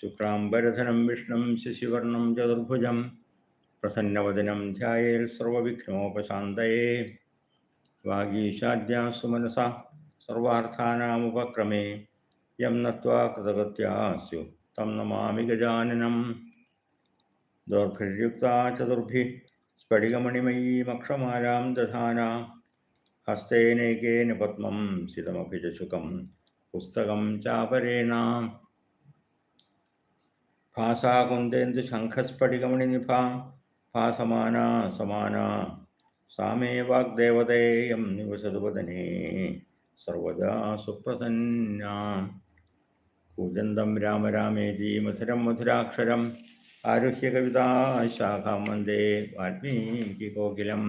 शुक्रांबरधनम विष्णु शशिवर्णं चतुर्भुज प्रसन्नवदनं ध्यायेर्सर्वविघ्नोपशान्तये वागीशाद्या सुमनसा सर्वार्थानामुपक्रमे, यं नत्वा कृतगत्या स्यु तम नमा गजाननम दोर्भिर्युक्ता चतुर्भिः स्फटिकमणिमयीमक्षमालां दधाना, हस्तेनैकेन पद्मं शुकं पुस्तकं चापरेणाम् ഭാസാകുന്ദേന്ദു ശംഖസ്ഫടികമണിനിഭ ഭാസമാന സമാന സാമേ വാഗ്ദേവതേയം നിവസതു വദനേ സർവദാ സുപ്രസന്ന കൂജന്തം രാമരാമേജി മധുരം മധുരാക്ഷരം ആരുഹ്യ കവിതാശാഖാം വന്ദേ വാൽമീകി കോകിലം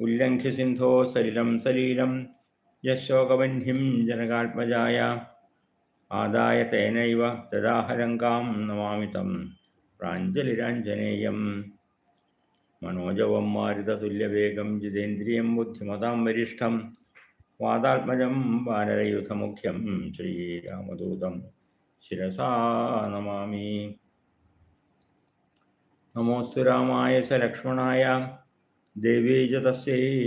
ഉല്ലംഘ്യ സിന്ധോ സലിലം സലീലം യശോകവന്യം ജനകാത്മജായ ആദായ തേനൈവ ദദാഹലങ്കാം നമാമിതം പ്രാഞ്ജലിരാഞ്ജനേയം. മനോജവം മാരുതതുല്യവേഗം ജിതേന്ദ്രിയം ബുദ്ധിമതാം വരിഷ്ഠം വാദാത്മജം വാനരയുധമുഖ്യം ശ്രീരാമദൂതം ശിരസാ നമാമി. നമോസ്തു രാമായ സ ലക്ഷ്മണായ ദേവീ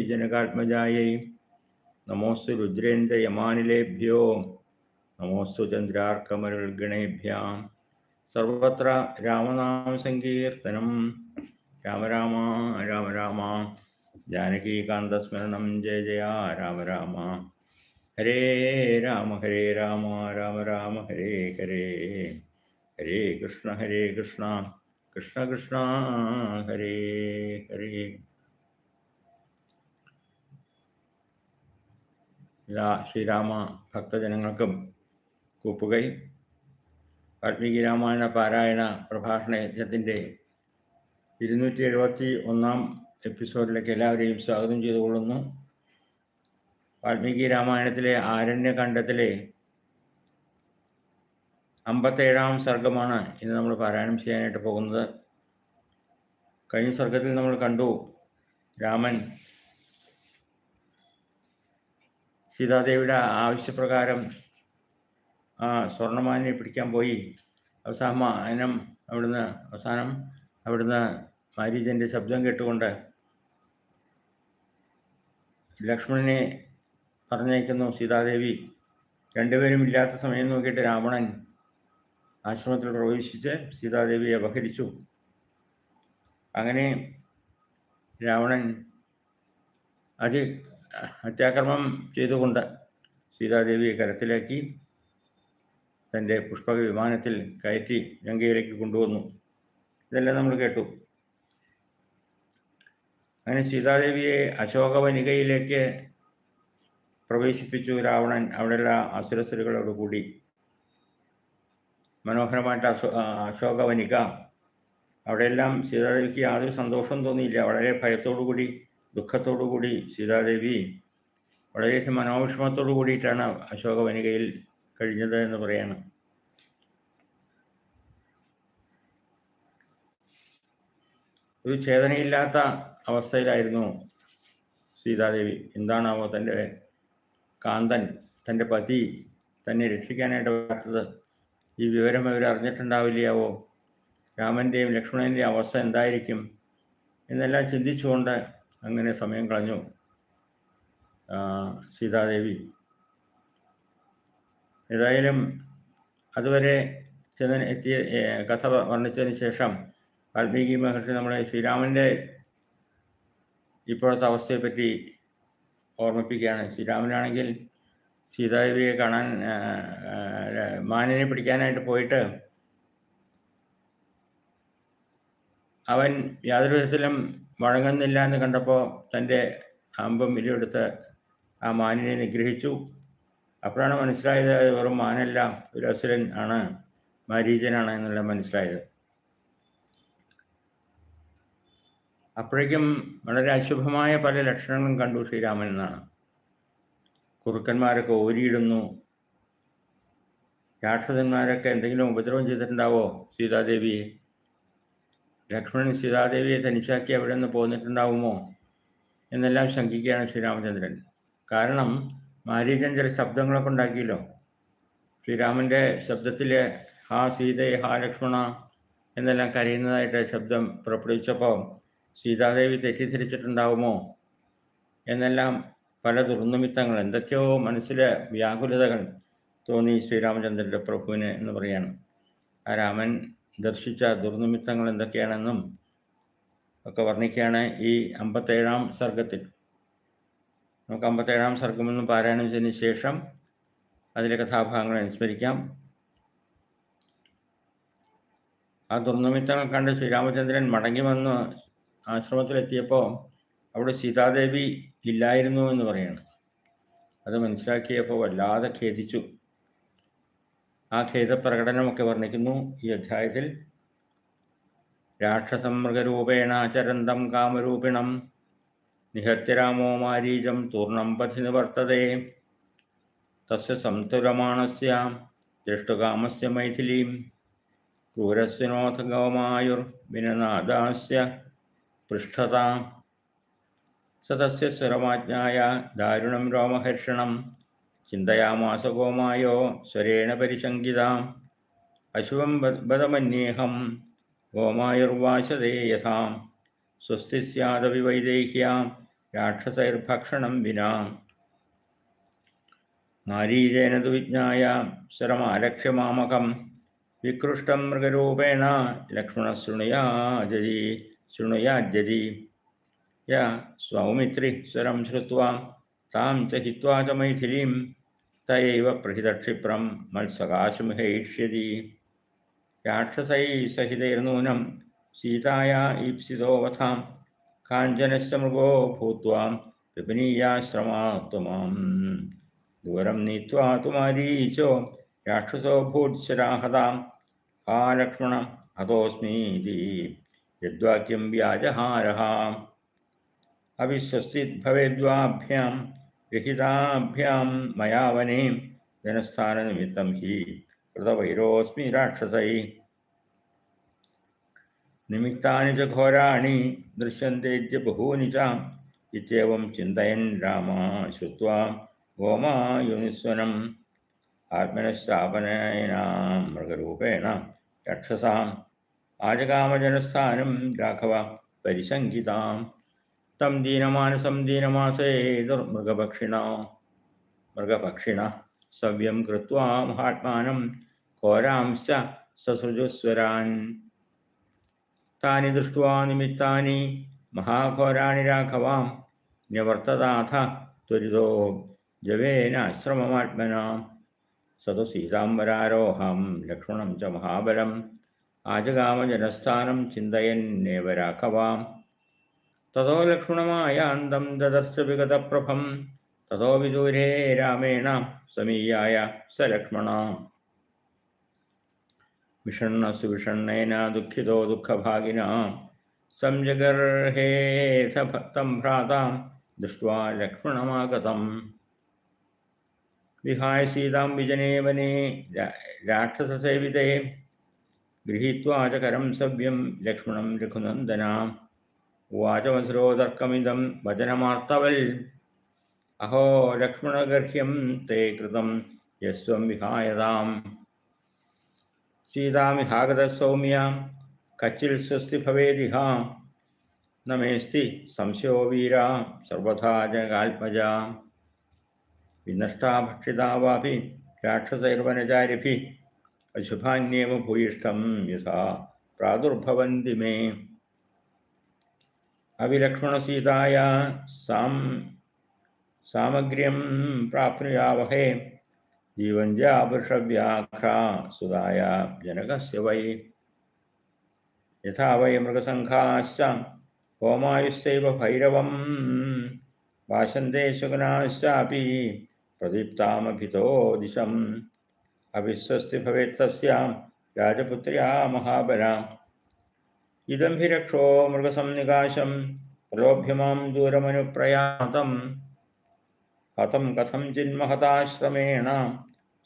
ജനകാത്മജായൈ. നമോസ്തു രുദ്രേന്ദ്രയമാനിലേഭ്യോ നമോസ്തു ചന്ദ്രാർക്കമരുൾഗണേഭ്യാം സർവത്ര രാമനാമസങ്കീർത്തനം രാമ രാമ രാമ രാമ ജാനകീകാന്തസ്മരണം ജയ ജയ രാമ രാമ ഹരേ രാമ ഹരേ രാമ രാമ രാമ ഹരേ ഹരേ ഹരേ കൃഷ്ണ ഹരേ കൃഷ്ണ കൃഷ്ണ കൃഷ്ണ ഹരേ ഹരേ എല്ലാ ശ്രീരാമ ഭക്തജനങ്ങൾക്കും കൂപ്പുകൈ വാൽമീകി രാമായണ പാരായണ പ്രഭാഷണ യജ്ഞത്തിന്റെ ഇരുന്നൂറ്റി എഴുപത്തി ഒന്നാം എപ്പിസോഡിലേക്ക് എല്ലാവരെയും സ്വാഗതം ചെയ്തുകൊള്ളുന്നു. വാൽമീകി രാമായണത്തിലെ ആരണ്യകണ്ഡത്തിലെ അമ്പത്തേഴാം സർഗമാണ് ഇന്ന് നമ്മൾ പാരായണം ചെയ്യാനായിട്ട് പോകുന്നത്. കഴിഞ്ഞ സർഗത്തിൽ നമ്മൾ കണ്ടു രാമൻ സീതാദേവിയുടെ ആവശ്യപ്രകാരം ആ സ്വർണമാനിനെ പിടിക്കാൻ പോയി. അവസാനം അവിടുന്ന് അവസാനം അവിടുന്ന് മാരീജന്റെ ശബ്ദം കേട്ടുകൊണ്ട് ലക്ഷ്മണനെ പറഞ്ഞയക്കുന്നു സീതാദേവി രണ്ടുപേരും ഇല്ലാത്ത സമയം നോക്കിയിട്ട് രാവണൻ ആശ്രമത്തിൽ പ്രവേശിച്ച് സീതാദേവിയെ അപഹരിച്ചു. അങ്ങനെ രാവണൻ അതി അത്യാക്രമം ചെയ്തുകൊണ്ട് സീതാദേവിയെ കരത്തിലാക്കി. തന്റെ പുഷ്പക വിമാനത്തിൽ കയറ്റി ലങ്കയിലേക്ക് കൊണ്ടുവന്നു. ഇതെല്ലാം നമ്മൾ കേട്ടു. അങ്ങനെ സീതാദേവിയെ അശോകവനികയിലേക്ക് പ്രവേശിപ്പിച്ചു രാവണൻ. അവിടെയുള്ള അസുരസുരകളോട് കൂടി മനോഹരമായിട്ട് അശോ അശോകവനിക. അവിടെയെല്ലാം സീതാദേവിക്ക് യാതൊരു സന്തോഷം തോന്നിയില്ല. വളരെ ഭയത്തോടു കൂടി ദുഃഖത്തോടു കൂടി സീതാദേവി വളരെ മനോവിഷമത്തോടു കൂടിയിട്ടാണ് അശോകവനികയിൽ കഴിഞ്ഞത് എന്ന് പറയാണ്. ഒരു ചേതനയില്ലാത്ത അവസ്ഥയിലായിരുന്നു സീതാദേവി. എന്താണാവോ തന്റെ കാന്തൻ തന്റെ പതി തന്നെ രക്ഷിക്കാനായിട്ട് വരാത്തത്? ഈ വിവരം അവർ അറിഞ്ഞിട്ടുണ്ടാവില്ലയാവോ? രാമന്റെയും ലക്ഷ്മണന്റെയും അവസ്ഥ എന്തായിരിക്കും? എന്നെല്ലാം ചിന്തിച്ചുകൊണ്ട് അങ്ങനെ സമയം കളഞ്ഞു. സീതാദേവി. ഏതായാലും അതുവരെ ചെന്ന എത്തിയ കഥ വർണിച്ചതിന് ശേഷം വാൽമീകി മഹർഷി നമ്മുടെ ശ്രീരാമന്റെ ഇപ്പോഴത്തെ അവസ്ഥയെപ്പറ്റി ഓർമ്മിപ്പിക്കുകയാണ്. ശ്രീരാമനാണെങ്കിൽ സീതാദേവിയെ കാണാൻ മാനിനെ പിടിക്കാനായിട്ട് പോയിട്ട് അവൻ യാതൊരു വിധത്തിലും വഴങ്ങുന്നില്ല എന്ന് കണ്ടപ്പോൾ തന്റെ അമ്പം വിലയെടുത്ത് ആ മാനിനെ നിഗ്രഹിച്ചു. അപ്പോഴാണ് മനസ്സിലായത് വെറും മാനല്ല ഒരു അസുരൻ ആണ് മാരീചനാണ് എന്നുള്ളത് മനസ്സിലായത്. അപ്പോഴേക്കും വളരെ അശുഭമായ പല ലക്ഷണങ്ങളും കണ്ടു ശ്രീരാമൻ എന്നാണ്. കുറുക്കന്മാരൊക്കെ ഓരിയിടുന്നു. രാക്ഷസന്മാരൊക്കെ എന്തെങ്കിലും ഉപദ്രവം ചെയ്തിട്ടുണ്ടാവോ സീതാദേവിയെ ലക്ഷ്മണൻ സീതാദേവിയെ തനിച്ചാക്കി അവിടെ നിന്ന് പോന്നിട്ടുണ്ടാവുമോ? എന്നെല്ലാം ശങ്കിക്കുകയാണ് ശ്രീരാമചന്ദ്രൻ. കാരണം മാരീചൻ ചില ശബ്ദങ്ങളൊക്കെ ഉണ്ടാക്കിയല്ലോ. ശ്രീരാമന്റെ ശബ്ദത്തിൽ ഹാ സീതേ ഹാ ലക്ഷ്മണ എന്നെല്ലാം കരയുന്നതായിട്ട് ശബ്ദം പുറപ്പെടുവിച്ചപ്പോൾ സീതാദേവി തെറ്റിദ്ധരിച്ചിട്ടുണ്ടാവുമോ? എന്നെല്ലാം പല ദുർനിമിത്തങ്ങൾ എന്തൊക്കെയോ മനസ്സിലെ വ്യാകുലതകൾ തോന്നി ശ്രീരാമചന്ദ്രന്റെ പ്രഭുവിന് എന്ന് പറയാണ്. ആ രാമൻ ദർശിച്ച ദുർനിമിത്തങ്ങൾ എന്തൊക്കെയാണെന്നും ഒക്കെ വർണിക്കുകയാണ് ഈ അമ്പത്തേഴാം സർഗത്തിൽ നമുക്ക് അമ്പത്തേഴാം സർഗമെന്ന് പാരായണം ചെയ്തതിന് ശേഷം അതിലെ കഥാഭാഗങ്ങൾ അനുസ്മരിക്കാം. ആ ദുർനിമിത്തങ്ങൾ കണ്ട് ശ്രീരാമചന്ദ്രൻ മടങ്ങി വന്ന് ആശ്രമത്തിലെത്തിയപ്പോൾ അവിടെ സീതാദേവി ഇല്ലായിരുന്നു എന്ന് പറയുന്നു അത് മനസ്സിലാക്കിയപ്പോൾ വല്ലാതെ ഖേദിച്ചു. ആ ഖേദപ്രകടനമൊക്കെ വർണിക്കുന്നു ഈ അധ്യായത്തിൽ. രാക്ഷസമൃഗരൂപേണ ചരന്തം കാമരൂപിണം നിഹത്യരാമോ മാരീജം തൂർണം പഥി നിവർത്തതേ തസ്യ സംതുരമാണസ്യ ദൃഷ്ടുകാമസ്യ മൈഥിലീം ക്രൂരസ്യനോഥ ഗൗമായുർവിനനാദാസ്യ പൃഷ്ഠതാം. സതസ്യ സ്വരമാജ്ഞായ ദാരുണം രോമഹർഷണം. ചിന്തയാമാസ ഗോമായോ സ്വരേണ പരിശങ്കിതാം. അശുവം ബദമന്യേഹം. ഗോമായുർവാശതേ യഥാം സ്വസ്തി സ്യാദവി വൈദേഹ്യാം. രാക്ഷസൈർഭക്ഷണം വിനാ. മാരീചേന തു വിജ്ഞായ ശരമാലക്ഷ്യമാമകം വികൃഷ്ടം മൃഗരൂപേണ ലക്ഷ്മണ ശൃണുയാജതി ശൃണുയാജതി യ സൗമിത്രി സ്വരം ശ്രുവാ താം ച ഹിത്വാ ച മൈഥിലീം തയൈവ പ്രഹിതക്ഷിപ്രം മത്സകാശമുഹയിഷ്യതി രാക്ഷസൈ സഹിതൈർനൂനം സീതായാ ഈപ്സിതോവഥാം കാഞ്ചനശ്ച മൃഗോ ഭൂത്വാം വിപനീയാശ്രമാത്മാം ദൂരം നീത്വാ തുമാരീചോ രാക്ഷസോ ഭൂത്സരാഹതാം ആ ലക്ഷ്മണ ഹതോസ്മീതി യദ്വാക്യം വ്യാജഹാരः അവിശ്വസിദ്ഭവേദ്വാഭ്യാം രഹിതാഭ്യാം മയാ വനേ ജനസ്ഥാനനിമിത്തം ഹി കൃതവൈരോസ്മി രാക്ഷസൈ നിമിത്താനി ച ഘോരാണി ദൃശ്യന്തേദ്യ ബഹൂനി ച ഇത്യവം ചിന്തയൻ രാമ ശ്രുത്വാ ഗോമായുനിസ്വനം ആത്മനഃസ്ഥാപനേനാം മൃഗരൂപേണ രക്ഷസാം ആജകാമജനസ്ഥാനം രാഘവ പരിശങ്കിതാം. തം ദീനമാനസം ദീനമാസേ ദുർമൃഗപക്ഷിണ. മൃഗപക്ഷിണ സവ്യം കൃത്വാ മഹാത്മാനം ഘോരാംശ സസൃജുസ്വരാൻ. താനി ദൃഷ്ട്വാ നിമിത്താനി മഹാഘോരാണി രാഘവാം. നിവർത്തതാഥ ത്വരിതോ ജവേനാശ്രമമാത്മന സതു സീതാംബരാരോഹം ലക്ഷ്മണം ച മഹാബലം ആജഗാമജനസ്ഥാനം ചിന്തയന്നേവ രാഘവാം. തതോ ലക്ഷ്മണമായാന്തം ദദർശ വിഗതപ്രഭം. തതോ വിദൂരേ രാമേണ സമീയായ സലക്ഷ്മണ ലക്ഷ്മണ. വിഷണ്ണ സുവിഷണ്ണേന ദുഃഖിതോ ദുഃഖഭാഗിന. സംജഗർഹേഥ ഭക്തം ഭ്രാതാം ദൃഷ്ട്വാ ലക്ഷ്മണമാഗതം. വിഹായ സീതാം വിജനേ വനേ രാക്ഷസസേവിതേ ഗൃഹീത്വാ ച കരം സവ്യം ലക്ഷ്മണം രഘുനന്ദന ഉവാചമധുരോദർക്കമിതം വചനമാർത്തവൽ അഹോ ലക്ഷ്മണഗർഹ്യം തേ കൃതം യസ്വം വിഹായതാം സീതാമിഹാഗത സൗമ്യ കച്ചിൽ സ്വസ്തി ഭവേദിഹ നമേസ്തി സംശയോ വീര സർവഥാ ജഗാത്മജ വിനഷ്ടാ ഭക്ഷിതാ വാപി രാക്ഷസൈർവനചാരിഭി അശുഭാന്യേവ ഭൂയിഷ്ടം യഥാ പ്രാദുർഭവന്തി മേ അവിലക്ഷ്മണസീതായ സാം സാമഗ്ര്യം പ്രാപ്നുയാവഹേ ജീവഞ്ചാപുരുഷവ്യാഘ്രാ സുതായ ജനകസ്യ വൈ യഥാ വൈ മൃഗസംഘാശ്ച ഹോമായുശ്ചൈവ ഭൈരവം ഭാഷന്തേ ശകുനാശ്ചാപി പ്രദീപ്താമഭിതോ ദിശം അവിശ്വസ്തി ഭവേത്തസ്യാം രാജപുത്രിയാ മഹാബലാം. ഇതം ഹി രക്ഷോ മൃഗസംനികാശം. പ്രലോഭ്യമാം ദൂരമനുപ്രയാതം. ഹതം കഥം ചിന്മഹതാശ്രമേണ.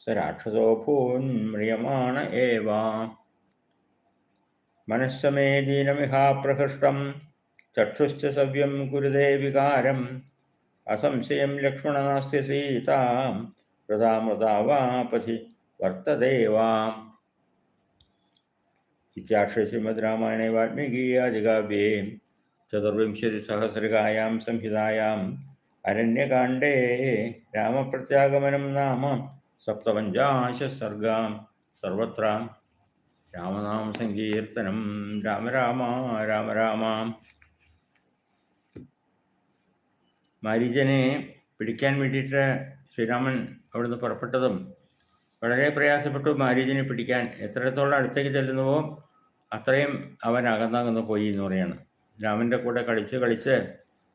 സ രാക്ഷസോ ഭൂന്മ്രിയമാണ ഏവ. മനസ്സമേ ദീനമിഹാപ്രഹൃഷ്ടം ചക്ഷുശ്ച സവ്യം കുരുതേ വികാരം. അസംശയം ലക്ഷ്മണനാസ്തി സീതാം. മൃതാ ശ്രീമദ് രാമായണേ വാൽമീകീയാദികാവ്യേ ചതുർവിംശതിസഹസ്രകായാം സംഹിതായാം അരണ്യകാണ്ഡേ രാമപ്രത്യാഗമനം നാമ സപ്തപഞ്ചാശ സർഗാം സർവത്ര രാമനാമ സങ്കീർത്തനം രാമ രാമ രാമ രാമ മാരീജനെ പിടിക്കാൻ വേണ്ടിയിട്ട് ശ്രീരാമൻ അവിടുന്ന് പുറപ്പെട്ടതും വളരെ പ്രയാസപ്പെട്ടു മാരീജിനെ പിടിക്കാൻ. എത്രത്തോളം അടുത്തേക്ക് ചെല്ലുന്നുവോ അത്രയും അവൻ അകന്നകന്ന് പോയി എന്ന് പറയാണ്. രാമന്റെ കൂടെ കളിച്ച് കളിച്ച്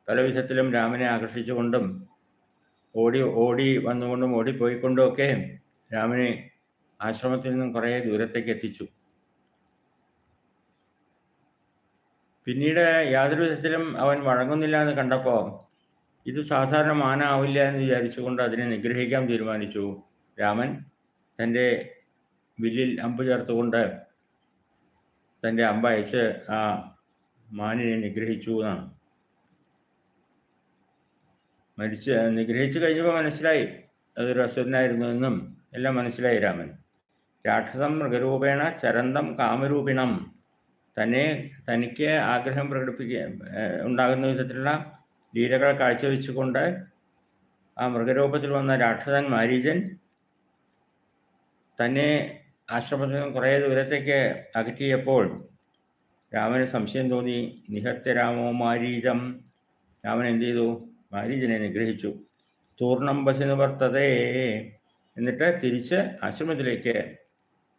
പല വിധത്തിലും രാമനെ ആകർഷിച്ചുകൊണ്ടും ഓടി ഓടി വന്നുകൊണ്ടും ഓടിപ്പോയിക്കൊണ്ടും ഒക്കെ രാമനെ ആശ്രമത്തിൽ നിന്നും കുറേ ദൂരത്തേക്ക് എത്തിച്ചു. പിന്നീട് യാതൊരു വിധത്തിലും അവൻ വഴങ്ങുന്നില്ല എന്ന് കണ്ടപ്പോൾ ഇത് സാധാരണ മാനാവില്ല എന്ന് വിചാരിച്ചുകൊണ്ട് അതിനെ നിഗ്രഹിക്കാൻ തീരുമാനിച്ചു രാമൻ. തന്റെ വില്ലിൽ അമ്പ് ചേർത്തുകൊണ്ട് തന്റെ അമ്പ അയച്ച് ആ മാനിനെ നിഗ്രഹിച്ചു എന്നാണ്. മരിച്ച് നിഗ്രഹിച്ചു കഴിഞ്ഞപ്പോൾ മനസ്സിലായി അതൊരു അസുരനായിരുന്നു എന്നും എല്ലാം മനസ്സിലായി രാമൻ. രാക്ഷസം മൃഗരൂപേണ ചരന്തം കാമരൂപിണം. തന്നെ തനിക്ക് ആഗ്രഹം പ്രകടിപ്പിക്കുക ഉണ്ടാകുന്ന വിധത്തിലുള്ള ലീലകൾ കാഴ്ചവെച്ചുകൊണ്ട് ആ മൃഗരൂപത്തിൽ വന്ന രാക്ഷസൻ മാരീജൻ തന്നെ ആശ്രമത്തിൽ നിന്ന് കുറേ ദൂരത്തേക്ക് അകറ്റിയപ്പോൾ രാമന് സംശയം തോന്നി. നിഹത്യ രാമോ മാരീജം? രാമൻ എന്ത് ചെയ്തു? മാരീജനെ നിഗ്രഹിച്ചു. തൂർണം ബസിന് വർത്തതേ എന്നിട്ട് തിരിച്ച് ആശ്രമത്തിലേക്ക്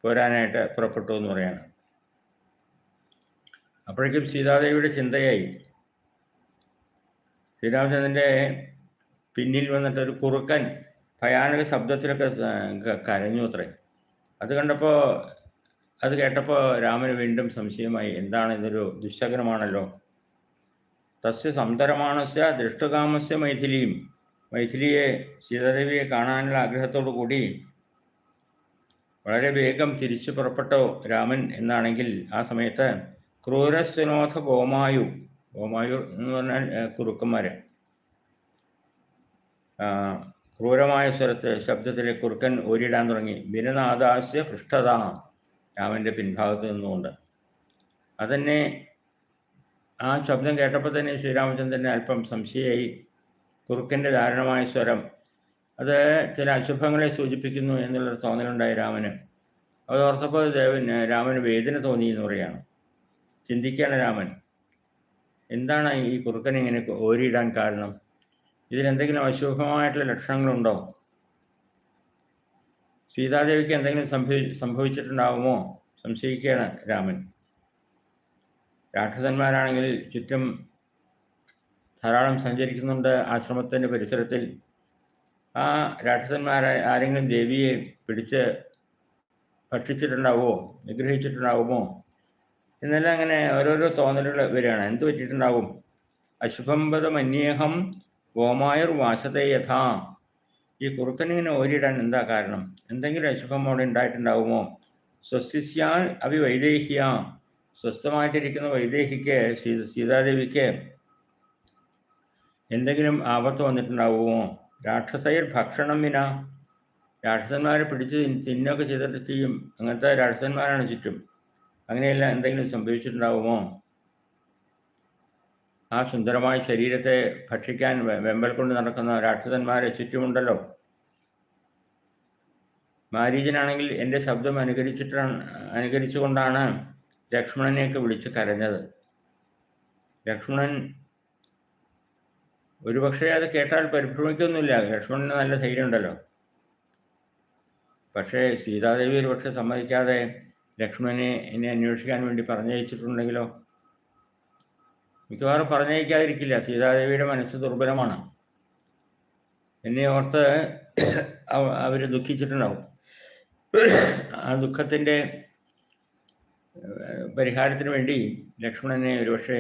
പോരാനായിട്ട് പുറപ്പെട്ടു എന്ന് പറയാണ്. അപ്പോഴേക്കും സീതാദേവിയുടെ ചിന്തയായി. ശ്രീരാമചന്ദ്രന്റെ പിന്നിൽ വന്നിട്ട് ഒരു കുറുക്കൻ ഭയാനക ശബ്ദത്തിലൊക്കെ കരഞ്ഞു അത്രേ. അത് കണ്ടപ്പോൾ അത് കേട്ടപ്പോൾ രാമന് വീണ്ടും സംശയമായി എന്താണ് ഇതൊരു ദുശകനമാണല്ലോ? തസ്യ സംതരമാണസ്യ ദൃഷ്ടകാമസ്യ മൈഥിലിയും മൈഥിലിയെ സീതാദേവിയെ കാണാനുള്ള ആഗ്രഹത്തോടു കൂടി വളരെ വേഗം തിരിച്ചു പുറപ്പെട്ടോ രാമൻ എന്നാണെങ്കിൽ ആ സമയത്ത് ക്രൂരസ്വനോഥ ഗോമായു ഗോമായു എന്ന് പറഞ്ഞാൽ കുറുക്കന്മാർ ക്രൂരമായ സ്വരത്ത് ശബ്ദത്തിലെ കുറുക്കൻ ഓരിടാൻ തുടങ്ങി. ബിനനാദാസ്യ പൃഷ്ഠത രാമന്റെ പിൻഭാഗത്ത് നിന്നുകൊണ്ട്. അതന്നെ ആ ശബ്ദം കേട്ടപ്പോൾ തന്നെ ശ്രീരാമചന്ദ്രന് അല്പം സംശയമായി കുറുക്കന്റെ ദാരുണമായ സ്വരം അത് ചില അശുഭങ്ങളെ സൂചിപ്പിക്കുന്നു എന്നുള്ളൊരു തോന്നലുണ്ടായി രാമന്. അത് ഓർത്തപ്പോൾ ദേവൻ രാമന് വേദന തോന്നി എന്ന് പറയുകയാണ്. ചിന്തിക്കുകയാണ് രാമൻ എന്താണ് ഈ കുറുക്കൻ ഇങ്ങനെ ഓരിയിടാൻ കാരണം? ഇതിലെന്തെങ്കിലും അശുഭമായിട്ടുള്ള ലക്ഷണങ്ങളുണ്ടോ? സീതാദേവിക്ക് എന്തെങ്കിലും സംഭവി സംഭവിച്ചിട്ടുണ്ടാവുമോ? സംശയിക്കുകയാണ് രാമൻ. രാക്ഷസന്മാരാണെങ്കിൽ ചുറ്റും ധാരാളം സഞ്ചരിക്കുന്നുണ്ട് ആശ്രമത്തിന്റെ പരിസരത്തിൽ. ആ രാക്ഷസന്മാരെ ആരെങ്കിലും ദേവിയെ പിടിച്ച് ഭക്ഷിച്ചിട്ടുണ്ടാവുമോ? നിഗ്രഹിച്ചിട്ടുണ്ടാവുമോ? എന്നെല്ലാം അങ്ങനെ ഓരോരോ തോന്നലുകൾ വരികയാണ്. എന്ത് പറ്റിയിട്ടുണ്ടാവും? അശുഭംബത ഗോമായർ വാശതേ യഥാ. ഈ കുറുക്കനിങ്ങനെ ഓരിയിടാൻ എന്താ കാരണം? എന്തെങ്കിലും അശുഭം അവിടെ ഉണ്ടായിട്ടുണ്ടാവുമോ? സ്വസ്തിസ്യാൻ അവി വൈദേഹിയ. സ്വസ്ഥമായിട്ടിരിക്കുന്ന വൈദേഹിക്ക് സീത സീതാദേവിക്ക് എന്തെങ്കിലും ആപത്ത് വന്നിട്ടുണ്ടാവുമോ? രാക്ഷസയർ ഭക്ഷണം വിന. രാക്ഷസന്മാരെ പിടിച്ച് തിന്നൊക്കെ ചെയ്തിട്ട് ചെയ്യും. അങ്ങനത്തെ രാക്ഷസന്മാരാണ് ചുറ്റും. അങ്ങനെയെല്ലാം എന്തെങ്കിലും സംഭവിച്ചിട്ടുണ്ടാവുമോ? ആ സുന്ദരമായ ശരീരത്തെ ഭക്ഷിക്കാൻ വെമ്പൽ കൊണ്ട് നടക്കുന്ന രാക്ഷസന്മാരെ ചുറ്റുമുണ്ടല്ലോ. മാരീജനാണെങ്കിൽ എന്റെ ശബ്ദം അനുകരിച്ചിട്ടാണ് അനുകരിച്ചുകൊണ്ടാണ് ലക്ഷ്മണനെയൊക്കെ വിളിച്ച് കരഞ്ഞത്. ലക്ഷ്മണൻ ഒരുപക്ഷെ അത് കേട്ടാൽ പരിഭ്രമിക്കൊന്നുമില്ല. ലക്ഷ്മണന് നല്ല ധൈര്യമുണ്ടല്ലോ. പക്ഷേ സീതാദേവി ഒരു പക്ഷെ സമ്മതിക്കാതെ ലക്ഷ്മണനെ എന്നെ അന്വേഷിക്കാൻ വേണ്ടി പറഞ്ഞയച്ചിട്ടുണ്ടെങ്കിലോ? മിക്കവാറും പറഞ്ഞേക്കാതിരിക്കില്ല സീതാദേവിയുടെ മനസ്സ് ദുർബലമാണ്. എന്നെ ഓർത്ത് അവർ ദുഃഖിച്ചിട്ടുണ്ടാവും. ആ ദുഃഖത്തിന്റെ പരിഹാരത്തിന് വേണ്ടി ലക്ഷ്മണനെ ഒരുപക്ഷെ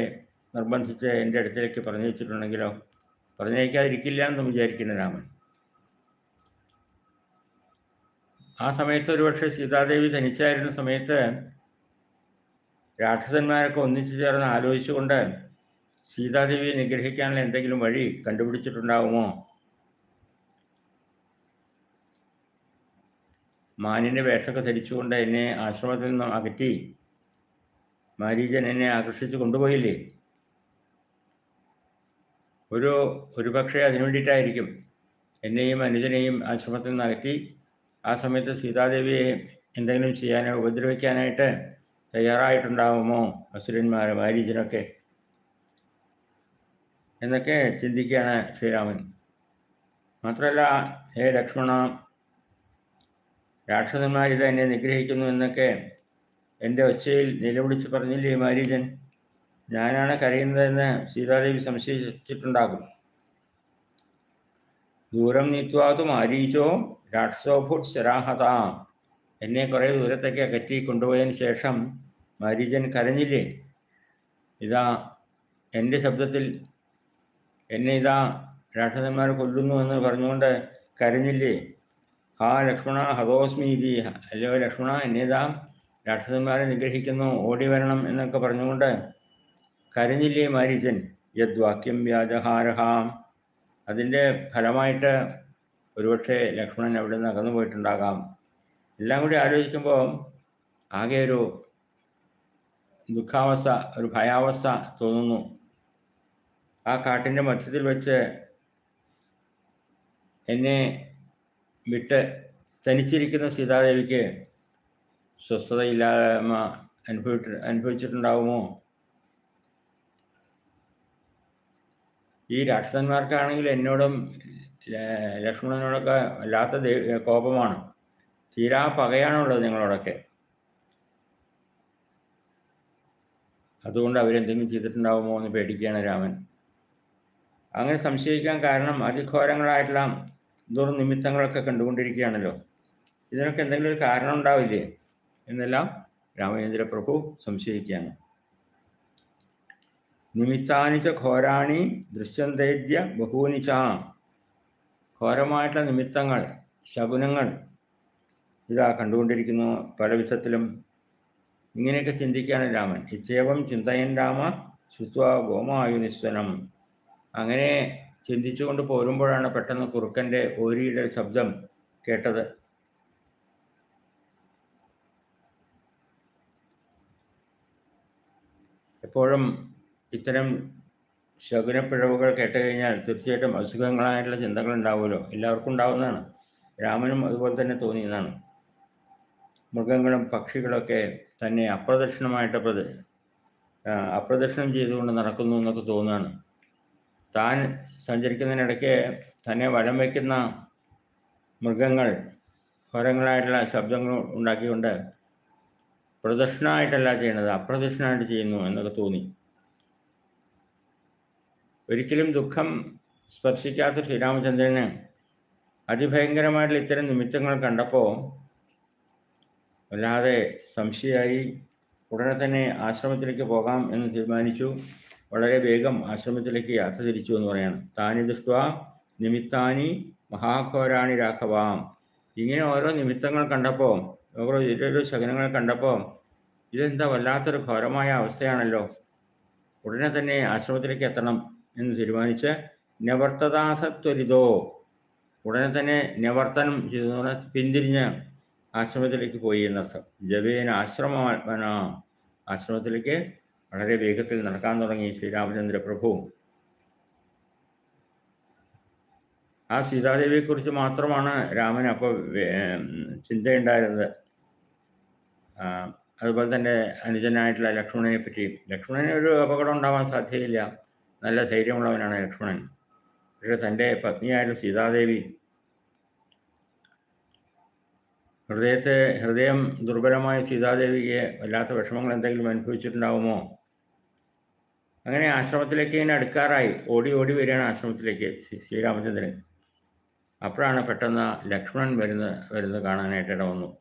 നിർബന്ധിച്ച് എന്റെ അടുത്തേക്ക് പറഞ്ഞു വെച്ചിട്ടുണ്ടെങ്കിലോ പറഞ്ഞയക്കാതിരിക്കില്ല എന്ന് വിചാരിക്കുന്ന രാമൻ. ആ സമയത്ത് ഒരുപക്ഷെ സീതാദേവി തനിച്ചായിരുന്ന സമയത്ത് രാക്ഷസന്മാരൊക്കെ ഒന്നിച്ചു ചേർന്ന് ആലോചിച്ചുകൊണ്ട് സീതാദേവിയെ നിഗ്രഹിക്കാനുള്ള എന്തെങ്കിലും വഴി കണ്ടുപിടിച്ചിട്ടുണ്ടാവുമോ? മാനിന്റെ വേഷമൊക്കെ ധരിച്ചുകൊണ്ട് എന്നെ ആശ്രമത്തിൽ നിന്നും അകറ്റി മാരീജൻ എന്നെ ആകർഷിച്ച് കൊണ്ടുപോയില്ലേ? ഒരു ഒരു പക്ഷേ അതിനു വേണ്ടിയിട്ടായിരിക്കും എന്നെയും അനുജനെയും ആശ്രമത്തിൽ നിന്ന് അകറ്റി ആ സമയത്ത് സീതാദേവിയെ എന്തെങ്കിലും ചെയ്യാനോ ഉപദ്രവിക്കാനായിട്ട് തയ്യാറായിട്ടുണ്ടാവുമോ അസുരന്മാർ മാരീജനൊക്കെ? എന്നൊക്കെ ചിന്തിക്കുകയാണ് ശ്രീരാമൻ. മാത്രമല്ല ഹേ ലക്ഷ്മണ രാക്ഷസന്മാർ ഇത് എന്നെ നിഗ്രഹിക്കുന്നു എന്നൊക്കെ എന്റെ ഒച്ചയിൽ നിലവിളിച്ച് പറഞ്ഞില്ലേ മാരീജൻ? ഞാനാണ് കരയുന്നതെന്ന് സീതാദേവി സംശയിച്ചിട്ടുണ്ടാകും. ദൂരം നീത്വാതു മാരീചോ രാക്ഷസോഭുട് ശരാഹത. എന്നെ കുറേ ദൂരത്തേക്ക് അകറ്റി കൊണ്ടുപോയതിന് ശേഷം മാരീജൻ കരഞ്ഞില്ലേ? ഇതാ എന്റെ ശബ്ദത്തിൽ എന്നെ ഇതാ രാക്ഷസന്മാർ കൊല്ലുന്നു എന്ന് പറഞ്ഞുകൊണ്ട് കരഞ്ഞില്ലേ? ഹാ ലക്ഷ്മണ ഹതോസ്മി ഇതി. അല്ലയോ ലക്ഷ്മണ എന്നേതാ രാക്ഷസന്മാരെ നിഗ്രഹിക്കുന്നു ഓടി വരണം എന്നൊക്കെ പറഞ്ഞുകൊണ്ട് കരഞ്ഞില്ലേ മാരീചൻ? യദ്വാക്യം വ്യാജഹാരഹാം. അതിന്റെ ഫലമായിട്ട് ഒരുപക്ഷെ ലക്ഷ്മണൻ അവിടെ നിന്ന് അകന്നു പോയിട്ടുണ്ടാകാം. എല്ലാം കൂടി ആലോചിക്കുമ്പോൾ ആകെ ഒരു ദുഃഖാവസ്ഥ ഒരു ഭയാവസ്ഥ തോന്നുന്നു. ആ കാട്ടിന്റെ മധ്യത്തിൽ വെച്ച് എന്നെ വിട്ട് തനിച്ചിരിക്കുന്ന സീതാദേവിക്ക് സ്വസ്ഥതയില്ലായ്മ അനുഭവിട്ട് അനുഭവിച്ചിട്ടുണ്ടാവുമോ? ഈ രാക്ഷസന്മാർക്കാണെങ്കിൽ എന്നോടും ലക്ഷ്മണനോടൊക്കെ വല്ലാത്ത കോപമാണ്. തീരാ പകയാണുള്ളത് നിങ്ങളോടൊക്കെ. അതുകൊണ്ട് അവരെന്തെങ്കിലും ചെയ്തിട്ടുണ്ടാവുമോ എന്ന് പേടിക്കുകയാണ് രാമൻ. അങ്ങനെ സംശയിക്കാൻ കാരണം അതിഘോരങ്ങളായിട്ടുള്ള ദുർനിമിത്തങ്ങളൊക്കെ കണ്ടുകൊണ്ടിരിക്കുകയാണല്ലോ. ഇതിനൊക്കെ എന്തെങ്കിലും ഒരു കാരണം ഉണ്ടാവില്ലേ? എന്നെല്ലാം രാമചന്ദ്ര പ്രഭു സംശയിക്കുകയാണ് നിമിത്താനിച്ച ഘോരാണി ദൃശ്യന്തേദ്യ ബഹൂനിച്ച ഘോരമായിട്ടുള്ള നിമിത്തങ്ങൾ ശകുനങ്ങൾ ഇതാ കണ്ടുകൊണ്ടിരിക്കുന്നു പല വിധത്തിലും. ഇങ്ങനെയൊക്കെ ചിന്തിക്കുകയാണ് രാമൻ. ഇച്ചേവം ചിന്തയൻ രാമ ശുത്വ ഗോമായു നിസ്വനം അങ്ങനെ ചിന്തിച്ചുകൊണ്ട് പോരുമ്പോഴാണ് പെട്ടെന്ന് കുറുക്കന്റെ ഓരിയുടെ ശബ്ദം കേട്ടത്. എപ്പോഴും ഇത്തരം ശകുനപ്പിഴവുകൾ കേട്ട് കഴിഞ്ഞാൽ തീർച്ചയായിട്ടും അസുഖങ്ങളായിട്ടുള്ള ചിന്തകൾ ഉണ്ടാവുമല്ലോ. എല്ലാവർക്കും ഉണ്ടാവുന്നതാണ്. രാമനും അതുപോലെ തന്നെ തോന്നിയതാണ്. മൃഗങ്ങളും പക്ഷികളൊക്കെ തന്നെ അപ്രദക്ഷിണമായിട്ട് അപ്രദക്ഷിണം ചെയ്തുകൊണ്ട് നടക്കുന്നു എന്നൊക്കെ തോന്നുകയാണ്. താൻ സഞ്ചരിക്കുന്നതിനിടയ്ക്ക് തന്നെ വലം വയ്ക്കുന്ന മൃഗങ്ങൾ ഘോരങ്ങളായിട്ടുള്ള ശബ്ദങ്ങൾ ഉണ്ടാക്കിക്കൊണ്ട് പ്രദക്ഷിണമായിട്ടല്ല ചെയ്യുന്നത് അപ്രദക്ഷിണമായിട്ട് ചെയ്യുന്നു എന്നൊക്കെ തോന്നി. ഒരിക്കലും ദുഃഖം സ്പർശിക്കാത്ത ശ്രീരാമചന്ദ്രന് അതിഭയങ്കരമായിട്ടുള്ള ഇത്തരം നിമിത്തങ്ങൾ കണ്ടപ്പോൾ വല്ലാതെ സംശയമായി ഉടനെ തന്നെ ആശ്രമത്തിലേക്ക് പോകാം എന്ന് തീരുമാനിച്ചു. വളരെ വേഗം ആശ്രമത്തിലേക്ക് യാത്ര തിരിച്ചു എന്ന് പറയാണ്. താനി ദൃഷ്ട നിമിത്താനി മഹാഘോരാണി രാഘവാം. ഇങ്ങനെ ഓരോ നിമിത്തങ്ങൾ കണ്ടപ്പോൾ ഓരോ ഓരോ ശകനങ്ങൾ കണ്ടപ്പോൾ ഇതെന്താ വല്ലാത്തൊരു ഘോരമായ അവസ്ഥയാണല്ലോ. ഉടനെ തന്നെ ആശ്രമത്തിലേക്ക് എത്തണം എന്ന് തീരുമാനിച്ച് നവർത്തദാസത്വരിതോ ഉടനെ തന്നെ നിവർത്തനം ചെയ്തു എന്ന് പറഞ്ഞാൽ പിന്തിരിഞ്ഞ് ആശ്രമത്തിലേക്ക് പോയി എന്നർത്ഥം. ജവേന ആശ്രമാത്മന ആശ്രമത്തിലേക്ക് വളരെ വേഗത്തിൽ നടക്കാൻ തുടങ്ങി ശ്രീരാമചന്ദ്ര പ്രഭു. ആ സീതാദേവിയെക്കുറിച്ച് മാത്രമാണ് രാമൻ അപ്പോൾ ചിന്തയുണ്ടായിരുന്നത്. അതുപോലെ തന്നെ അനുജനായിട്ടുള്ള ലക്ഷ്മണനെ പറ്റി. ലക്ഷ്മണന് ഒരു അപകടം ഉണ്ടാവാൻ സാധ്യതയില്ല. നല്ല ധൈര്യമുള്ളവനാണ് ലക്ഷ്മണൻ. പക്ഷേ തന്റെ പത്നിയായിട്ടുള്ള സീതാദേവി ഹൃദയത്തെ ഹൃദയം ദുർബലമായ സീതാദേവിയെ വല്ലാത്ത വിഷമങ്ങൾ എന്തെങ്കിലും അനുഭവിച്ചിട്ടുണ്ടാവുമോ? അങ്ങനെ ആശ്രമത്തിലേക്ക് ഇങ്ങനെ അടുക്കാറായി. ഓടി ഓടി വരികയാണ് ആശ്രമത്തിലേക്ക് ശ്രീരാമചന്ദ്രൻ അപ്പോഴാണ് പെട്ടെന്ന് ലക്ഷ്മണൻ വരുന്ന വരുന്നത് കാണാനായിട്ട് ഇട വന്നു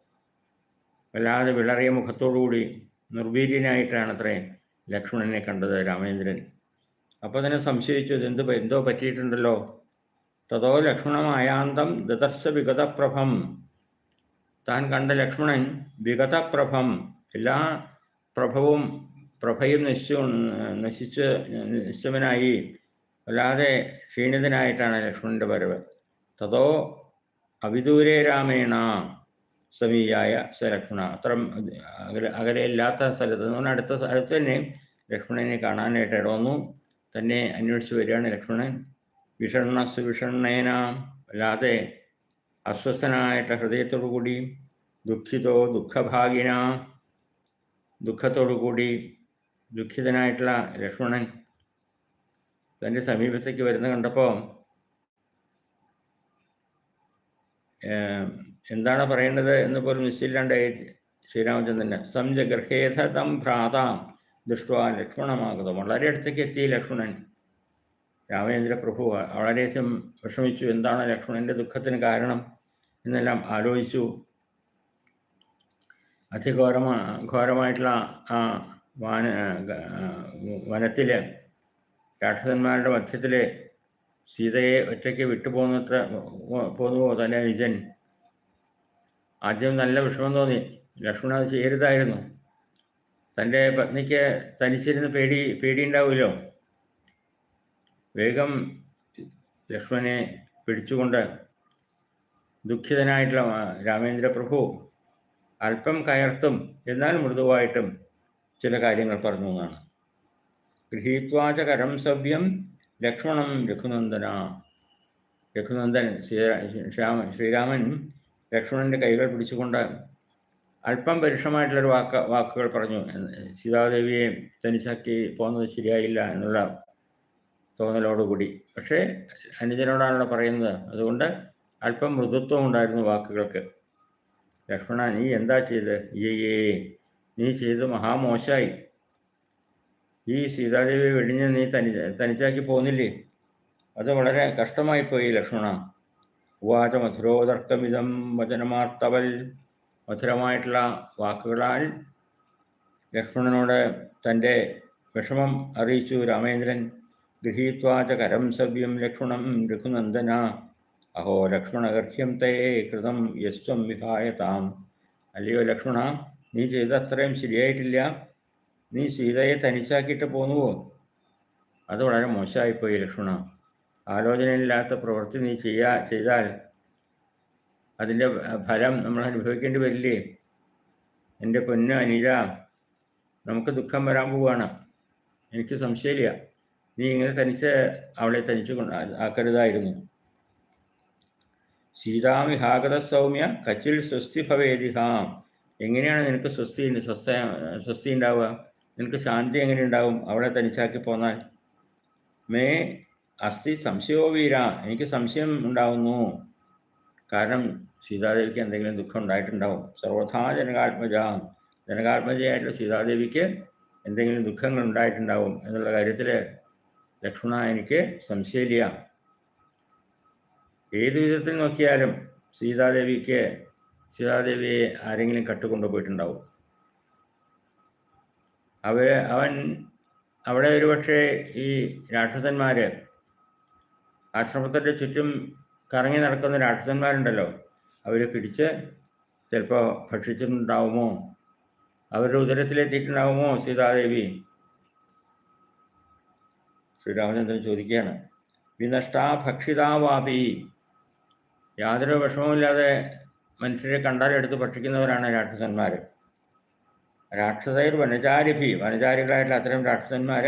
വല്ലാതെ വിളറിയ മുഖത്തോടുകൂടി നിർവീര്യനായിട്ടാണ് അത്രയും ലക്ഷ്മണനെ കണ്ടത് രാമചന്ദ്രൻ. അപ്പോൾ തന്നെ സംശയിച്ചു ഇതെന്ത് എന്തോ പറ്റിയിട്ടുണ്ടല്ലോ? തതോ ലക്ഷ്മണമായാന്തം ദദർശ വിഗതപ്രഭം. താൻ കണ്ട ലക്ഷ്മണൻ വിഗതപ്രഭം. എല്ലാ പ്രഭവും പ്രഭയും നശിച്ചു നശിച്ച് നിശ്ചവനായി വല്ലാതെ ക്ഷീണിതനായിട്ടാണ് ലക്ഷ്മണന്റെ വരവ്. തതോ അവിദൂരേ രാമേണ സമീയായ സ ലക്ഷ്മണ. അത്ര അകലെ അകലെയില്ലാത്ത സ്ഥലത്ത് നിന്ന് അടുത്ത സ്ഥലത്ത് തന്നെ ലക്ഷ്മണനെ കാണാനായിട്ട് ഇടവന്നു. തന്നെ അന്വേഷിച്ച് വരികയാണ് ലക്ഷ്മണൻ. വിഷണ്ണ സുവിഷണ്ണേന അല്ലാതെ അസ്വസ്ഥനായിട്ട് ഹൃദയത്തോടു കൂടി ദുഃഖിതോ ദുഃഖഭാഗിന ദുഃഖത്തോടു കൂടി ദുഃഖിതനായിട്ടുള്ള ലക്ഷ്മണൻ തന്റെ സമീപത്തേക്ക് വരുന്ന കണ്ടപ്പോൾ എന്താണ് പറയേണ്ടത് എന്ന് പോലും നിശ്ചയില്ലാണ്ടായി ശ്രീരാമചന്ദ്രന് സംജഗർഹേധ തം ഭ്രാതാം ദൃഷ്ട ലക്ഷ്മണമാകുന്നു വളരെ അടുത്തേക്ക് എത്തി ലക്ഷ്മണൻ. രാമചന്ദ്ര പ്രഭു വളരെ വിഷമിച്ചു എന്താണ് ലക്ഷ്മണന്റെ ദുഃഖത്തിന് കാരണം എന്നെല്ലാം ആലോചിച്ചു. അതിഘോരമാ ഘോരമായിട്ടുള്ള ആ വാന വനത്തിലെ രാക്ഷസന്മാരുടെ മധ്യത്തിൽ സീതയെ ഒറ്റയ്ക്ക് വിട്ടുപോകുന്നത്ര പോകുന്നുവോ തന്നെ നിജൻ ആദ്യം നല്ല വിഷമം തോന്നി. ലക്ഷ്മണ അത് ചെയ്യരുതായിരുന്നു. തന്റെ പത്നിക്ക് തനിച്ചിരുന്ന് പേടി പേടിയുണ്ടാവുമല്ലോ. വേഗം ലക്ഷ്മണനെ പിടിച്ചുകൊണ്ട് ദുഃഖിതനായിട്ടുള്ള രാമേന്ദ്ര പ്രഭു അല്പം കയർത്തും എന്നാൽ മൃദുവായിട്ടും ചില കാര്യങ്ങൾ പറഞ്ഞു എന്നാണ്. ഗൃഹീത്വാച കരം സവ്യം ലക്ഷ്മണം രഘുനന്ദന. രഘുനന്ദൻ ശ്രീരാമ ശ്രീരാമൻ ലക്ഷ്മണന്റെ കൈകൾ പിടിച്ചുകൊണ്ട് അല്പം പരുഷമായിട്ടുള്ളൊരു വാക്ക് വാക്കുകൾ പറഞ്ഞു. സീതാദേവിയെ തനിച്ചാക്കി പോകുന്നത് ശരിയായില്ല എന്നുള്ള തോന്നലോടുകൂടി. പക്ഷേ അനുജനോടാണല്ലോ പറയുന്നത്. അതുകൊണ്ട് അല്പം മൃദുത്വം ഉണ്ടായിരുന്നു വാക്കുകൾക്ക്. ലക്ഷ്മണ നീ എന്താ ചെയ്ത് ഏ നീ ചെയ്ത് മഹാമോശായി ഈ സീതാദേവി വെടിഞ്ഞ് നീ തനി തനിച്ചാക്കി പോകുന്നില്ലേ അത് വളരെ കഷ്ടമായിപ്പോയി ലക്ഷ്മണ. ഉവാച മധുരോദർക്കമിതം വചനമാർത്തവൽ. മധുരമായിട്ടുള്ള വാക്കുകളാൽ ലക്ഷ്മണനോട് തന്റെ വിഷമം അറിയിച്ചു. രാമേന്ദ്രൻ ഗൃഹീത്വാച കരം സവ്യം ലക്ഷ്മണം രഘുനന്ദന. അഹോ ലക്ഷ്മണഗർഹ്യം തേ കൃതം യസ്വം വിഹായതാം. അല്ലയോ ലക്ഷ്മണ? നീ ചെയ്ത അത്രയും ശരിയായിട്ടില്ല. നീ സീതയെ തനിച്ചാക്കിയിട്ട് പോന്നുവോ? അത് വളരെ മോശമായിപ്പോയി ലക്ഷ്മണ. ആലോചനയില്ലാത്ത പ്രവൃത്തി നീ ചെയ്യാ ചെയ്താൽ അതിന്റെ ഫലം നമ്മൾ അനുഭവിക്കേണ്ടി വരില്ലേ? എന്റെ പൊന്ന് അനിത നമുക്ക് ദുഃഖം വരാൻ പോവുകയാണ് എനിക്ക് സംശയമില്ല. നീ ഇങ്ങനെ തനിച്ച് അവളെ തനിച്ച് ആക്കരുതായിരുന്നു. സീതാമിഹാഗത സൗമ്യ കച്ചിൽ സ്വസ്തി ഭവേദിഹാം. എങ്ങനെയാണ് നിനക്ക് സ്വസ്തി സ്വസ്ഥ സ്വസ്തി ഉണ്ടാവുക നിനക്ക് ശാന്തി എങ്ങനെ ഉണ്ടാവും അവിടെ തനിച്ചാക്കി പോന്നാൽ? മേ അസ്ഥി സംശയോ വീര? എനിക്ക് സംശയം ഉണ്ടാവുന്നു കാരണം സീതാദേവിക്ക് എന്തെങ്കിലും ദുഃഖം ഉണ്ടായിട്ടുണ്ടാവും. സർവഥാ ജനകാത്മജ. ജനകാത്മജയായിട്ടുള്ള സീതാദേവിക്ക് എന്തെങ്കിലും ദുഃഖങ്ങൾ ഉണ്ടായിട്ടുണ്ടാവും എന്നുള്ള കാര്യത്തിൽ ലക്ഷ്മണ എനിക്ക് സംശയമില്ല. ഏത് വിധത്തിൽ നോക്കിയാലും സീതാദേവിക്ക് സീതാദേവിയെ ആരെങ്കിലും കട്ടുകൊണ്ടുപോയിട്ടുണ്ടാവും അവ അവൻ അവിടെ ഒരുപക്ഷെ ഈ രാക്ഷസന്മാർ ആശ്രമത്തിന്റെ ചുറ്റും കറങ്ങി നടക്കുന്ന രാക്ഷസന്മാരുണ്ടല്ലോ അവരെ പിടിച്ച് ചിലപ്പോൾ ഭക്ഷിച്ചിട്ടുണ്ടാവുമോ? അവരുടെ ഉദരത്തിലെത്തിയിട്ടുണ്ടാവുമോ സീതാദേവി? ശ്രീരാമചന്ദ്രൻ ചോദിക്കുകയാണ്. വിനഷ്ടാ ഭക്ഷിതാവാപി. യാതൊരു വിഷമവുമില്ലാതെ മനുഷ്യരെ കണ്ടാൽ എടുത്ത് ഭക്ഷിക്കുന്നവരാണ് രാക്ഷസന്മാർ രാക്ഷസയിൽ വനചാരിഭി വനചാരികളായിട്ടുള്ള അത്തരം രാക്ഷസന്മാർ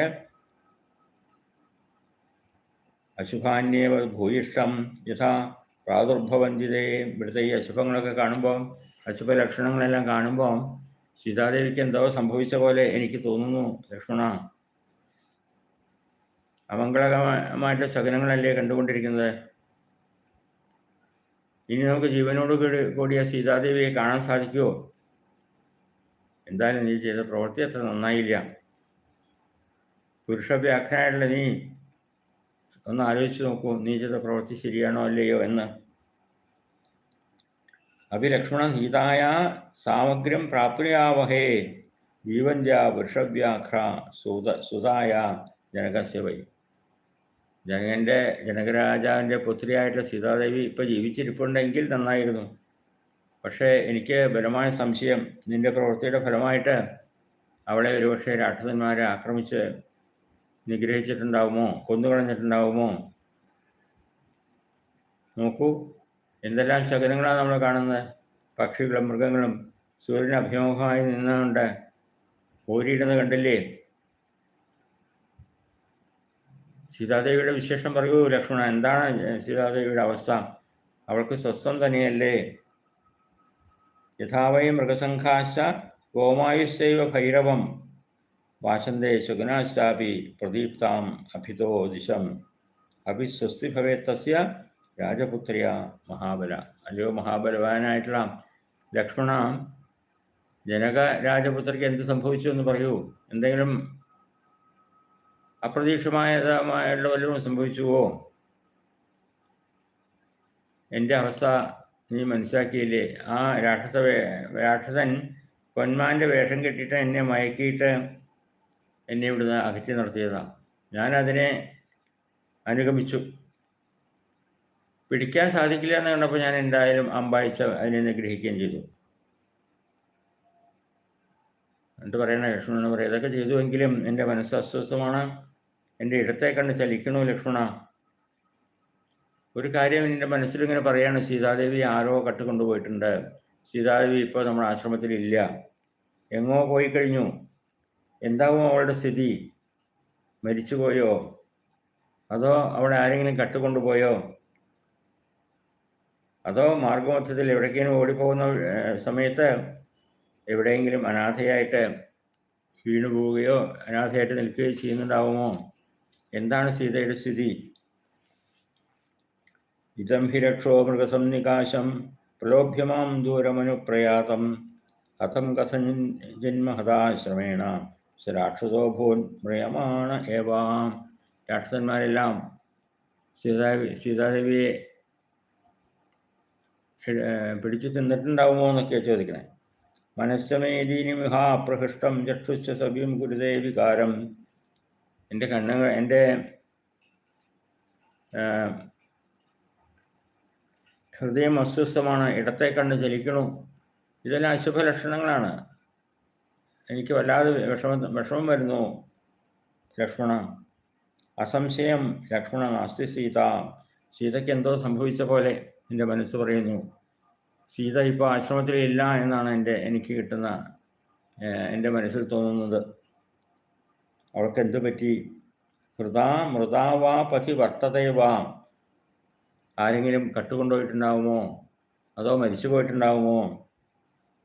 അശുഭാന്യേവ ഭൂയിഷ്ടം യഥാ പ്രാദുർഭവന്തിതേ. ഇവിടുത്തെ ഈ അശുഭങ്ങളൊക്കെ കാണുമ്പോൾ അശുഭ ലക്ഷണങ്ങളെല്ലാം കാണുമ്പോൾ സീതാദേവിക്ക് എന്തോ സംഭവിച്ച പോലെ എനിക്ക് തോന്നുന്നു ലക്ഷ്മണ. അമംഗളകരമായിട്ട് ശകനങ്ങളല്ലേ കണ്ടുകൊണ്ടിരിക്കുന്നത്? ഇനി നമുക്ക് ജീവനോട് കൂടി കൂടിയ സീതാദേവിയെ കാണാൻ സാധിക്കുമോ എന്തായാലും നീ ചെയ്ത പ്രവൃത്തി അത്ര നന്നായില്ല. പുരുഷവ്യാഖ്യാനായിട്ടുള്ള നീ ഒന്ന് ആലോചിച്ച് നോക്കൂ നീ ചെയ്ത പ്രവൃത്തി ശരിയാണോ അല്ലയോ എന്ന്. അഭിലക്ഷ്മണ സീതായ സാമഗ്രം പ്രാപ്നുയാവഹേ ജീവന്യ വൃഷവ്യാഘ്ര സുത സുതായ ജനകസ്യ വൈ ജനകന്റെ ജനകരാജാവിന്റെ പുത്രിയായിട്ടുള്ള സീതാദേവി ഇപ്പോൾ ജീവിച്ചിരിപ്പുണ്ടെങ്കിൽ നന്നായിരുന്നു. പക്ഷേ എനിക്ക് ബലമായ സംശയം നിന്റെ പ്രവൃത്തിയുടെ ഫലമായിട്ട് അവളെ ഒരുപക്ഷെ രാക്ഷസന്മാരെ ആക്രമിച്ച് നിഗ്രഹിച്ചിട്ടുണ്ടാവുമോ കൊന്നുകളഞ്ഞിട്ടുണ്ടാവുമോ? നോക്കൂ എന്തെല്ലാം ശകനങ്ങളാണ് നമ്മൾ കാണുന്നത്. പക്ഷികളും മൃഗങ്ങളും സൂര്യന് അഭിമുഖമായി നിന്നുകൊണ്ട് ഓരിയിടുന്നത് കണ്ടില്ലേ? സീതാദേവിയുടെ വിശേഷം പറയൂ ലക്ഷ്മണ. എന്താണ് സീതാദേവിയുടെ അവസ്ഥ? അവൾക്ക് സ്വസ്ഥം തന്നെയല്ലേ? യഥാവൈ മൃഗസംഘാശ ഗോമായുശൈവ ഭൈരവം. വാശന്തേ ശുഗനാശാപി പ്രദീപ്താം അഭിതോ ദിശം. അഭിസ്വസ്തി ഭവേത്തസ്യ രാജപുത്രിയ മഹാബല. അല്ലയോ മഹാബലവാനായിട്ടുള്ള ലക്ഷ്മണ ജനക രാജപുത്രിക്ക് എന്ത് സംഭവിച്ചു എന്ന് പറയൂ. എന്തെങ്കിലും അപ്രതീക്ഷിതമായതുമായുള്ള വല്ലതും സംഭവിച്ചുവോ? എന്റെ അവസ്ഥ നീ മനസ്സിലാക്കിയില്ലേ? ആ രാക്ഷസ രാക്ഷസൻ പൊന്മാന്റെ വേഷം കെട്ടിയിട്ട് എന്നെ മയക്കിയിട്ട് എന്നെ ഇവിടുന്ന് അകറ്റി നിർത്തിയതാണ് ഞാനതിനെ അനുഗമിച്ചു. പിടിക്കാൻ സാധിക്കില്ല എന്ന് കണ്ടപ്പോൾ ഞാൻ എന്തായാലും അമ്പായിച്ച അതിനെ നിഗ്രഹിക്കുകയും ചെയ്തു. എന്നിട്ട് പറയണ ലക്ഷ്മണൻ പറയാം ഇതൊക്കെ ചെയ്തുവെങ്കിലും എന്റെ മനസ്സ് അസ്വസ്ഥമാണ്. എന്റെ ഇടത്തെ കണ്ണ് ചലിക്കണോ ലക്ഷ്മണ? ഒരു കാര്യം എന്റെ മനസ്സിലിങ്ങനെ പറയാണ് സീതാദേവി ആരോ കട്ടുകൊണ്ടുപോയിട്ടുണ്ട് സീതാദേവി ഇപ്പോൾ നമ്മുടെ ആശ്രമത്തിൽ ഇല്ല. എങ്ങോ പോയി കഴിഞ്ഞു. എന്താവും അവളുടെ സ്ഥിതി? മരിച്ചുപോയോ അതോ അവിടെ ആരെങ്കിലും കട്ടുകൊണ്ടുപോയോ അതോ മാർഗമധ്യത്തിൽ എവിടേക്കെങ്കിലും ഓടിപ്പോകുന്ന സമയത്ത് എവിടെയെങ്കിലും അനാഥയായിട്ട് വീണു പോവുകയോ അനാഥയായിട്ട് നിൽക്കുകയോ ചെയ്യുന്നുണ്ടാവുമോ? എന്താണ് സീതയുടെ സ്ഥിതി? ഇതം ഹിരക്ഷോ മൃഗസംനികാശം പ്രലോഭ്യമാം ദൂരമനുപ്രയാതം. കഥം കഥ ജന്മഹതാശ്രമേണ രാക്ഷസോ ഭൂൻ മ്രിയമാണ് ഏവാം. രാക്ഷസന്മാരെല്ലാം സീതാദേവി സീതാദേവിയെ പിടിച്ചു തിന്നിട്ടുണ്ടാവുമോ എന്നൊക്കെയാ ചോദിക്കണേ. മനസ്സമേദീനി മിഹാപ്രഹൃഷ്ടം ചക്ഷുച്ച സവ്യം ഗുരുതേ വികാരം എന്റെ കണ്ണ് എന്റെ ഹൃദയം അസ്വസ്ഥമാണ് ഇടത്തെ കണ്ണ് ചലിക്കണു ഇതെല്ലാം അശുഭ ലക്ഷണങ്ങളാണ് എനിക്ക് വല്ലാതെ വിഷമം വിഷമം വരുന്നു ലക്ഷ്മണ. അസംശയം ലക്ഷ്മണ നാസ്തി സീത. സീതയ്ക്ക് എന്തോ സംഭവിച്ച പോലെ എന്റെ മനസ്സ് പറയുന്നു. സീത ഇപ്പോൾ ആശ്രമത്തിലില്ല എന്നാണ് എന്റെ എനിക്ക് കിട്ടുന്ന എന്റെ മനസ്സിൽ തോന്നുന്നത്. അവൾക്ക് എന്തു പറ്റി ഹൃദാ മൃതാവാ പതി വർത്തതയവാ ആരെങ്കിലും കട്ടുകൊണ്ടുപോയിട്ടുണ്ടാവുമോ? അതോ മരിച്ചു പോയിട്ടുണ്ടാവുമോ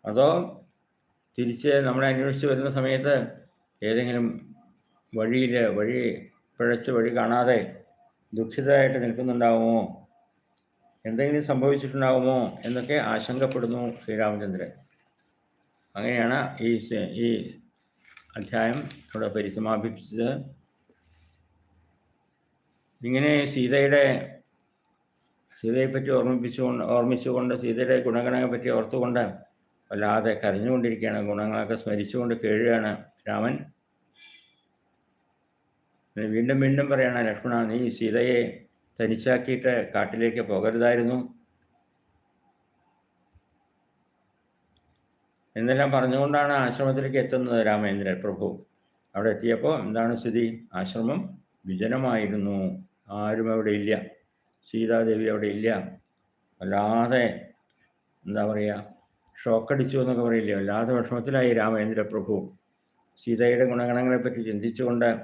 അതോ തിരിച്ച് നമ്മളെ അന്വേഷിച്ച് വരുന്ന സമയത്ത് ഏതെങ്കിലും വഴിയിൽ വഴി പിഴച്ച് വഴി കാണാതെ ദുഃഖിതരായിട്ട് നിൽക്കുന്നുണ്ടാവുമോ? എന്തെങ്കിലും സംഭവിച്ചിട്ടുണ്ടാവുമോ? എന്നൊക്കെ ആശങ്കപ്പെടുന്നു ശ്രീരാമചന്ദ്രൻ. അങ്ങനെയാണ് ഈ ഈ അധ്യായം ഇവിടെ പരിസമാപിച്ചത് ഇങ്ങനെ സീതയുടെ സീതയെപ്പറ്റി ഓർമ്മിപ്പിച്ചുകൊണ്ട് ഓർമ്മിച്ചുകൊണ്ട് സീതയുടെ ഗുണഗണങ്ങളെ പറ്റി ഓർത്തുകൊണ്ട് വല്ലാതെ കരഞ്ഞുകൊണ്ടിരിക്കുകയാണ് ഗുണങ്ങളൊക്കെ സ്മരിച്ചുകൊണ്ട് കേഴുകയാണ് രാമൻ. വീണ്ടും വീണ്ടും പറയണ ലക്ഷ്മണ നീ സീതയെ തനിച്ചാക്കിയിട്ട് കാട്ടിലേക്ക് പോകരുതായിരുന്നു. എന്നെല്ലാം പറഞ്ഞുകൊണ്ടാണ് ആശ്രമത്തിലേക്ക് എത്തുന്നത് രാമേന്ദ്രൻ പ്രഭു. അവിടെ എത്തിയപ്പോൾ എന്താണ് സ്ഥിതി? ആശ്രമം വിജനമായിരുന്നു. ആരും അവിടെ ഇല്ല. സീതാദേവി അവിടെ ഇല്ല. വല്ലാതെ എന്താ പറയുക ഷോക്കടിച്ചു എന്നൊക്കെ പറയില്ല? വല്ലാതെ വിഷമത്തിലായി രാമേന്ദ്ര പ്രഭു. സീതയുടെ ഗുണഗണങ്ങളെപ്പറ്റി ചിന്തിച്ചുകൊണ്ട്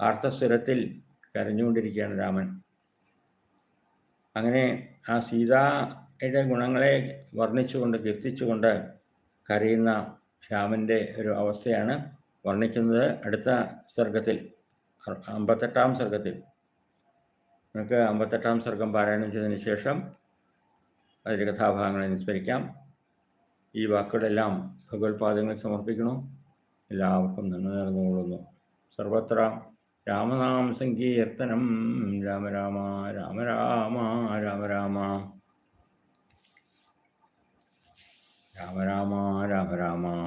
ആർത്തസ്വരത്തിൽ കരഞ്ഞുകൊണ്ടിരിക്കുകയാണ് രാമൻ. അങ്ങനെ ആ സീതയുടെ ഗുണങ്ങളെ വർണിച്ചുകൊണ്ട് കീർത്തിച്ചുകൊണ്ട് കരയുന്ന രാമന്റെ ഒരു അവസ്ഥയാണ് വർണിക്കുന്നത് അടുത്ത സർഗത്തിൽ അമ്പത്തെട്ടാം സർഗത്തിൽ. നമുക്ക് അമ്പത്തെട്ടാം സ്വർഗം പാരായണം ചെയ്തതിന് ശേഷം അതിന്റെ കഥാഭാഗങ്ങളെ അനുസ്മരിക്കാം ഈ വാക്കുകളെല്ലാം ഭഗവത്പാദങ്ങളിൽ സമർപ്പിക്കണോ? എല്ലാവർക്കും നന്ദി നേർന്നുകൊള്ളുന്നു. സർവത്ര രാമനാം സങ്കീർത്തനം. രാമ രാമ രാമ രാമ രാമ രാമ. Abrahama, Abrahama.